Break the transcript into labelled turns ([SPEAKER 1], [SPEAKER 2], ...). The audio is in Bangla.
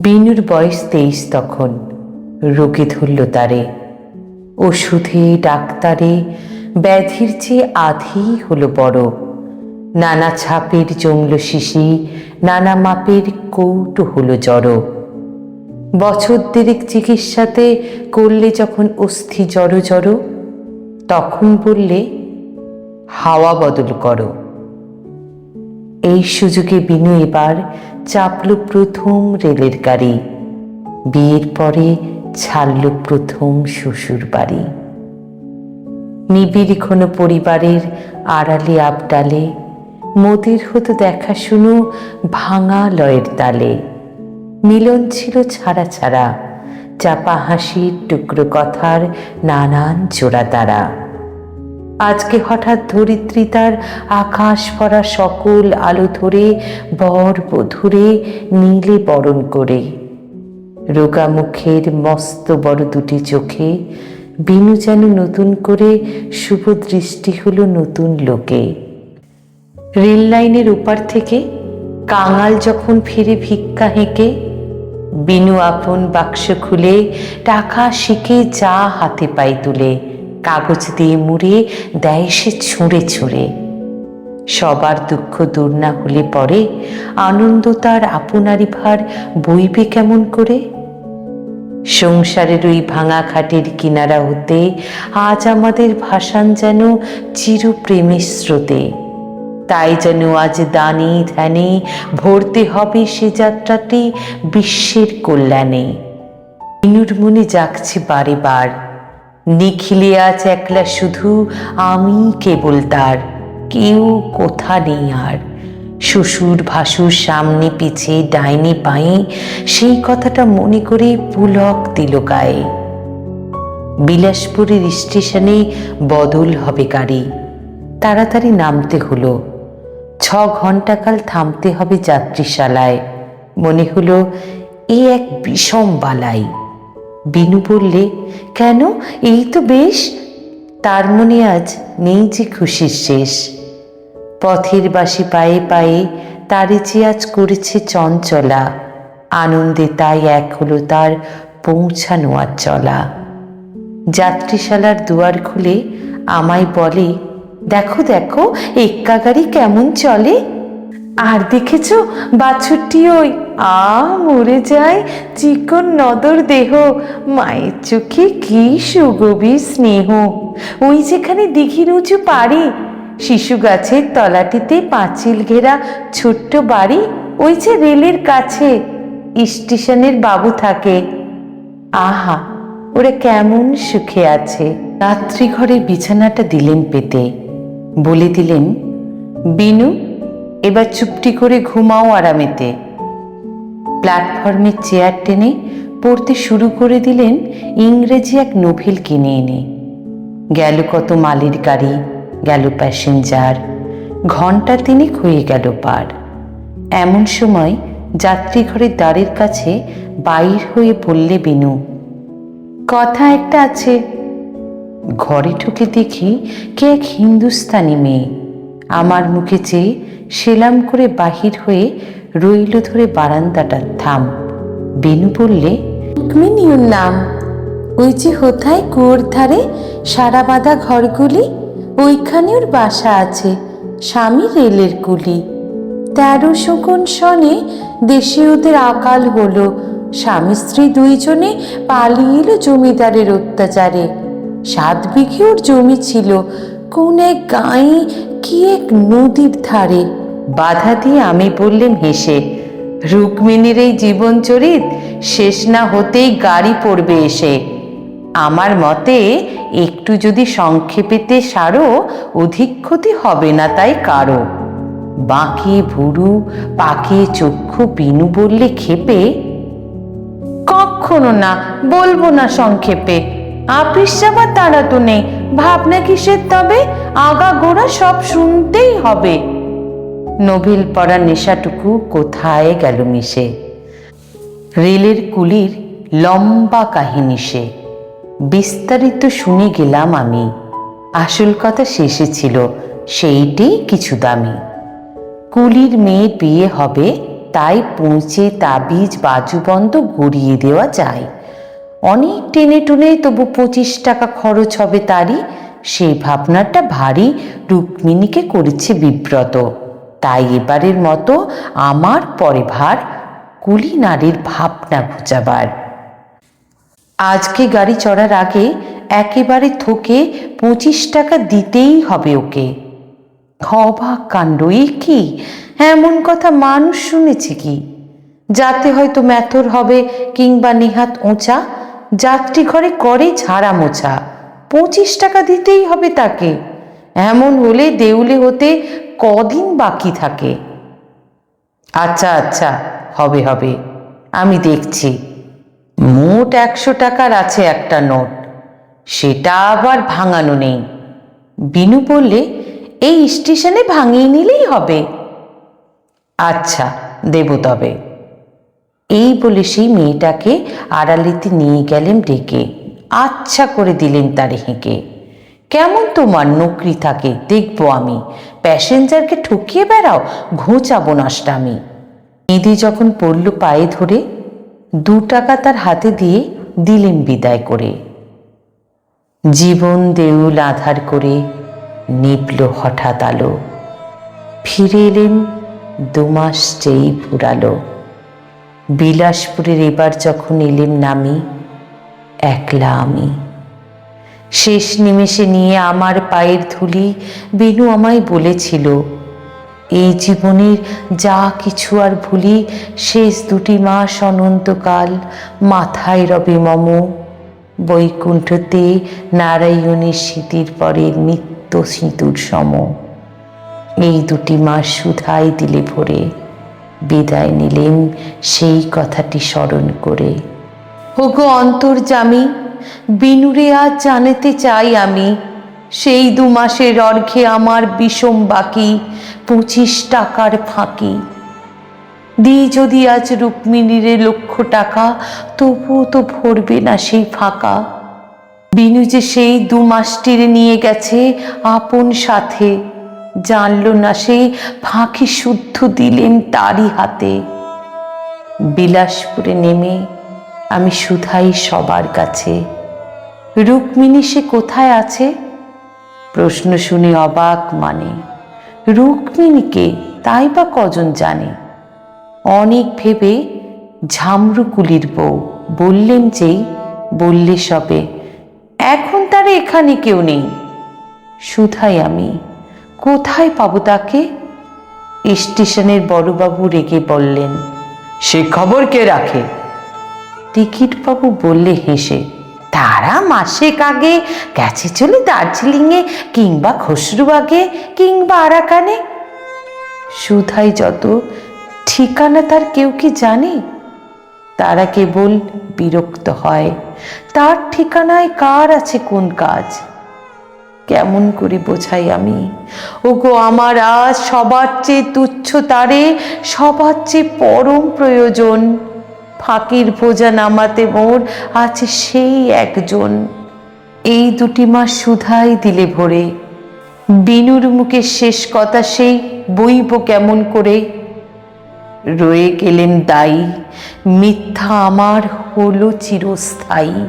[SPEAKER 1] বিনুর বয়স তেইশ তখন। রোগে ধরল তারে। ওষুধে, ডাক্তারে, ব্যাধির চেয়ে আধি হলো বড়। নানা ছাপের জমল শিশি, নানা মাপের কৌটো হলো জড়ো। বছর দেড়েক চিকিৎসাতে করলে যখন অস্থি জড়ো জড়ো, তখন বললে, হাওয়া বদল করো। এই সুযোগে বিনু এবার চাপল প্রথম রেলের গাড়ি। বিয়ের পরে ছাড়ল প্রথম শ্বশুর বাড়ি। নিবিড় কোনো পরিবারের আড়ালে আবডালে, মোদির হতো দেখা শুনু ভাঙা লয়ের তালে। মিলন ছিল ছাড়া ছাড়া, চাপা হাসির টুকরো কথার নানান জোড়া তারা। আজকে হঠাৎ ধরিত্রী তার আকাশ ভরা সকল আলো ধরে, বর বধুরে নীলে বরণ করে। রোগা মুখের মস্ত বড় দুটি চোখে, বিনু যেন নতুন করে শুভ দৃষ্টি হলো নতুন লোকে। রেল লাইনের ওপার থেকে কাঙাল যখন ফিরে ভিক্ষা হেঁকে, বিনু আপন বাক্স খুলে টাকা শিখে যা হাতে পাই তুলে। কাগজ দিয়ে মুড়ে দেয় সে ছুঁড়ে ছুঁড়ে। সবার দুঃখ দূর না হলে পরে আনন্দ তার আপনারি ভার বইবে কেমন করে? সংসারের ওই ভাঙা খাটের কিনারা হতে আজ আমাদের ভাসান যেন চির প্রেমের স্রোতে। তাই যেন আজ দানে ধ্যানে ভরতে হবে সে যাত্রাটি বিশ্বের কল্যাণে। বিনুর মনে জাগছে বারে বার। নিখিলে আজ একলা শুধু আমি কেবল তার, কেউ কোথা নেই আর। শ্বশুর ভাসুর সামনে পিছে ডাইনি পায়ে সেই কথাটা মনে করে পুলক দিল গায়ে। বিলাসপুরের স্টেশনে বদল হবে গাড়ি। তাড়াতাড়ি নামতে হলো। ছ ঘন্টাকাল থামতে হবে যাত্রীশালায়। মনে হলো, এ এক বিষম বালাই। বিনু বললে, কেন? এই তো বেশ। তার মনে আজ নেই যে খুশির শেষ। পথের বাসি পায়ে পায়ে তারে যে আজ করেছে চঞ্চলা, আনন্দে তাই এক হলো তার পৌঁছানো আর চলা। যাত্রীশালার দুয়ার খুলে আমায় বলে, দেখো দেখো এক্কা গাড়ি কেমন চলে? আর দেখেছ? বাছুরটি ওই আ মরে যায় চিকন নদর দেহ। মায়ের চোখে কি সুগভীর স্নেহ। ওই যেখানে দিঘির উঁচু পাড়ি, শিশু গাছের তলাটিতে পাঁচিল ঘেরা ছোট্ট বাড়ি, ওই যে রেলের কাছে, স্টেশনের বাবু থাকে। আহা, ওরা কেমন সুখে আছে। রাত্রি ঘরে বিছানাটা দিলেন পেতে। বলে দিলেন, বিনু এবার চুপটি করে ঘুমাও আরামেতে। প্ল্যাটফর্মের চেয়ার টেনে পড়তে শুরু করে দিলেন ইংরেজি এক নোভেল কিনে এনে। গেল কত মালির গাড়ি, গেল প্যাসেঞ্জার ঘণ্টা তিনেক হয়ে গেল পার। এমন সময় যাত্রী ঘরের দ্বারের কাছে বাইর হয়ে বললে বিনু, কথা একটা আছে। ঘরে ঢুকে দেখি কে এক হিন্দুস্তানি মেয়ে। আমার মুখে চেয়ে সেলাম করে বাহির হয়ে রইল ধরে বারান্দাটার থাম। বেনু বললে, রুক্মিণীর নাম। ওই যে হোথায় কুয়োর ধারে সারা বাঁধা ঘরগুলি ওইখানে ওর বাসা আছে, স্বামী রেলের কুলি। তেরো শকুন সনে দেশে ওদের আকাল হলো, স্বামী স্ত্রী দুইজনে পালিয়ে এলো জমিদারের অত্যাচারে। সাত বিঘে ওর জমি ছিল, কোন এক গাঁয়ে কি এক নদীর ধারে। বাধা দিয়ে আমি বললেন, হেসে রুক্মিণীর এই জীবন চরিত, শেষ না হতেই গাড়ি পড়বে এসে। আমার মতে, একটু যদি সংক্ষেপেতে সারো, অধিক ক্ষতি হবে না তাই কারও। বাঁকিয়ে ভুরু পাকিয়ে চক্ষু বিনু বললে খেপে কখনো না, বলব না সংক্ষেপে। আপিস যাবার তারা তো নেই, ভাবনা কিসের তবে? আগা গোড়া সব শুনতেই হবে। নোভেল পড়া নেশাটুকু কোথায় গেল মিশে? রেলের কুলির লম্বা কাহিনী সে। বিস্তারিত শুনে গেলাম আমি। আসল কথা শেষে ছিল, সেইটি কিছু দামি। কুলির মেয়ে বিয়ে হবে, তাই পৌঁছে তাবিজ বাজুবন্ধ গড়িয়ে দেওয়া যায়। অনেক টেনে টুনে তবু পঁচিশ টাকা খরচ হবে তারই। সেই ভাবনাটা ভারী রুক্মিণীকে করেছে বিব্রত। তাই এবারের মতো আমার পরে ভার কুলি নারীর ভাবনা ঘুচাবার। আজকে গাড়ি চড়ার আগে একেবারে থোকে পঁচিশ টাকা দিতেই হবে ওকে। অবাক কাণ্ড, এ কি? এমন কথা মানুষ শুনেছে কি? যাতে হয়তো ম্যাথর হবে কিংবা নেহাত ওঁচা, যাত্রী ঘরে করে ঝাড়া মোছা। পঁচিশ টাকা দিতেই হবে তাকে। এমন হলে দেউলে হতে কদিন বাকি থাকে। আচ্ছা আচ্ছা হবে হবে। আমি দেখছি। মোট একশো টাকার আছে একটা নোট। সেটা আবার ভাঙানো নেই। বিনু বললে, এই স্টেশনে ভাঙিয়ে নিলেই হবে। আচ্ছা দেব তবে। এই বলে সেই মেয়েটাকে আড়ালিতে নিয়ে গেলেন ডেকে। আচ্ছা করে দিলেন তার হেঁকে কেমন তোমার নকরি থাকে, দেখব আমি। প্যাসেঞ্জারকে ঠকিয়ে বেড়াও, ঘোচাবো নষ্টা আমি ইদি যখন পড়ল পায়ে ধরে, দু টাকা তার হাতে দিয়ে দিলেন বিদায় করে। জীবন দেউল আধার করে নিপল হঠাৎ আলো। ফিরে এলেন দুমাস যেই ফুরালো বিলাসপুরের এবার যখন এলেম নামি, একলা আমি। শেষ নিমেষে নিয়ে আমার পায়ের ধুলি বেনু আমায় বলেছিল, এই জীবনের যা কিছু আর ভুলি, শেষ দুটি মাস অনন্তকাল মাথায় রবে মম। বৈকুণ্ঠতে নারায়ণের স্মৃতির পরের নিত্য সিঁতুর সম। এই দুটি মাস সুধাই দিলে ভরে, বিদায় নিলেন সেই কথাটি স্মরণ করে। ওগো অন্তর্জামী বিনুরে আজ জানিতে চাই আমি, সেই দু মাসের অর্ঘে আমার বিষম বাকি পঁচিশ টাকার ফাঁকি। দিই যদি আজ রুক্মিণীরে লক্ষ টাকা, তবুও তো ভরবে না সেই ফাঁকা। বিনু যে সেই দু মাসটিরে নিয়ে গেছে আপন সাথে, জানল না সেই ফাঁকি শুদ্ধ দিলেন তারই হাতে। বিলাসপুরে নেমে আমি শুধাই সবার কাছে। রুক্মিণী সে কোথায় আছে? প্রশ্ন শুনে অবাক মানে। রুক্মিণীকে তাই বা কজন জানে? অনেক ভেবে ঝামরুকুলির বউ বললেন যেই বললে সবে, এখন তার এখানে কেউ নেই। শুধাই আমি, কোথায় পাবো তাকে? স্টেশনের বড়বাবু রেগে বললেন, সে খবর কে রাখে? টিকিটবাবু বললে হেসে, তারা মাসেক আগে গেছে চলে দার্জিলিংয়ে কিংবা খসরুবাগে কিংবা আরাকানে? সুধাই যত ঠিকানা তার কেউ কি জানে? তারা কেবল বিরক্ত হয়, তার ঠিকানায় কার আছে কোন কাজ? কেমন করে বোঝাই আমি? ওগো, আমার আজ সবার চেয়ে তুচ্ছ তারে, সবার চেয়ে পরম প্রয়োজন। ফাঁকির ভোজা নামাতে মোর আছে সেই একজন। এই দুটি মাস সুধাই দিলে ভরে। বিনুর মুখে শেষ কথা সেই, বইব কেমন করে? রয়ে গেলেন দায়ী, মিথ্যা আমার হলো চিরস্থায়ী।